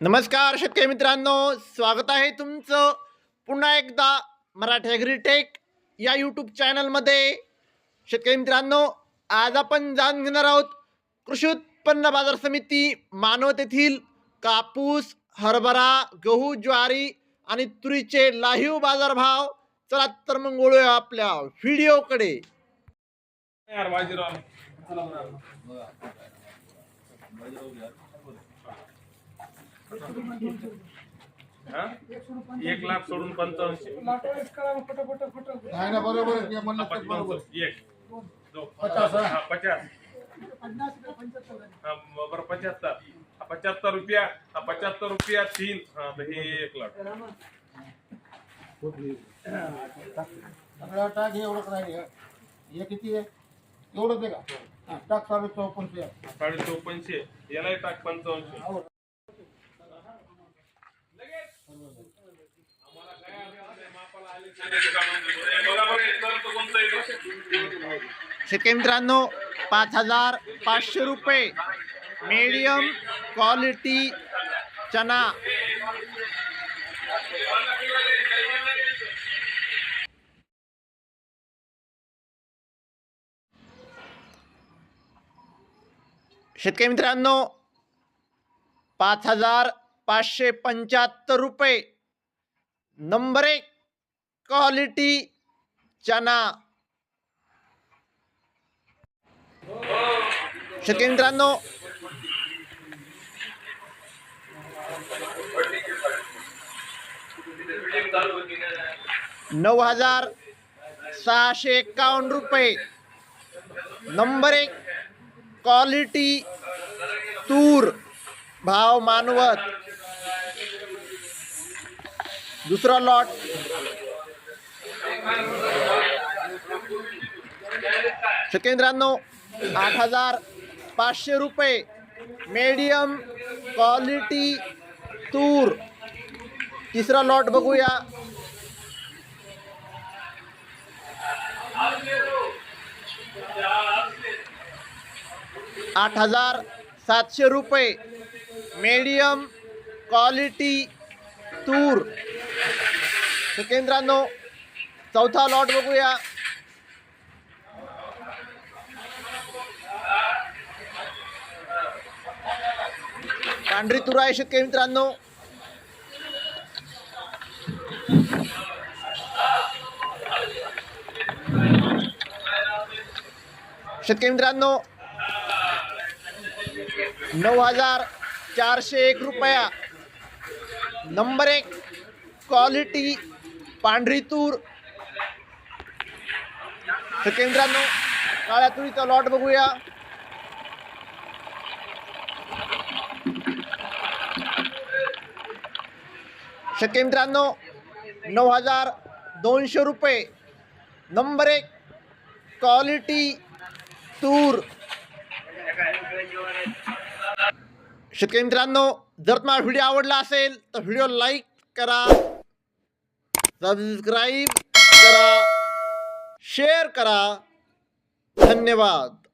नमस्कार शेतकरी मित्रांनो. स्वागत आहे तुमचं पुन्हा एकदा मराठी ॲग्रीटेक या यूट्यूब चॅनलमध्ये शेतकरी मित्रांनो आज आपण जाणून घेणार आहोत कृषी उत्पन्न बाजार समिती मानवत येथील कापूस हरभरा गहू ज्वारी आणि तुरीचे लाहीव बाजारभाव चला तर मग वळूया आपल्या व्हिडिओकडे यार बाजीराव. एक लाख सोडून नाही ना बरोबर आहे, ते म्हणलं तर बरोबर आहे. एक. पचास, हा? हा पचास. हा बरोबर पच्याहत्तर हा पच्याहत्तर रुपया. हा पच्याहत्तर रुपया तीन. हा तर हे एक लाख. सगळ्या टाक हे एवढंच राहिले. हे किती आहे? एवढंच आहे का? हा, टाक साडे चौपन्नशे. आहे. साडे चौपन्नशे. यालाही टाक पंचावन्नशे. मित्रांनो पाच हज़ार पाचशे रुपये. मीडियम क्वालिटी चना. शेतकरी मित्रांनो पाच हज़ार पाचशे पंच्याहत्तर रुपये. नंबर एक. क्वालिटी चना। शेतकरी मित्रांनो, नऊ हज़ार सहाशे एकावन्न रुपये. नंबर एक, क्वालिटी तूर, भाव मानवत. दुसरा लॉट शेतकरी आठ हज़ार पाचशे रुपये मीडियम क्वालिटी तूर तिसरा लॉट बघूया. आठ हज़ार सातशे रुपये मीडियम क्वालिटी तूर शेतकरी मित्रांनो चौथा लॉट बघूया पांढरी तुरा आहे शेतकरी मित्रांनो। शेतकरी मित्रांनो। हज़ार चारशे एक रुपया। नंबर एक, क्वालिटी पांढरी तूर। तर मित्रांनो काळ्या तुरीचा लॉट बघूया. शक्य मित्रांनो नऊ हजार दोनशे रुपये. नंबर एक क्वालिटी तूर. शेतकरी मित्रांनो जर तुम्हाला व्हिडिओ आवडला असेल तर व्हिडिओ लाईक करा सबस्क्राईब करा. शेअर करा. धन्यवाद.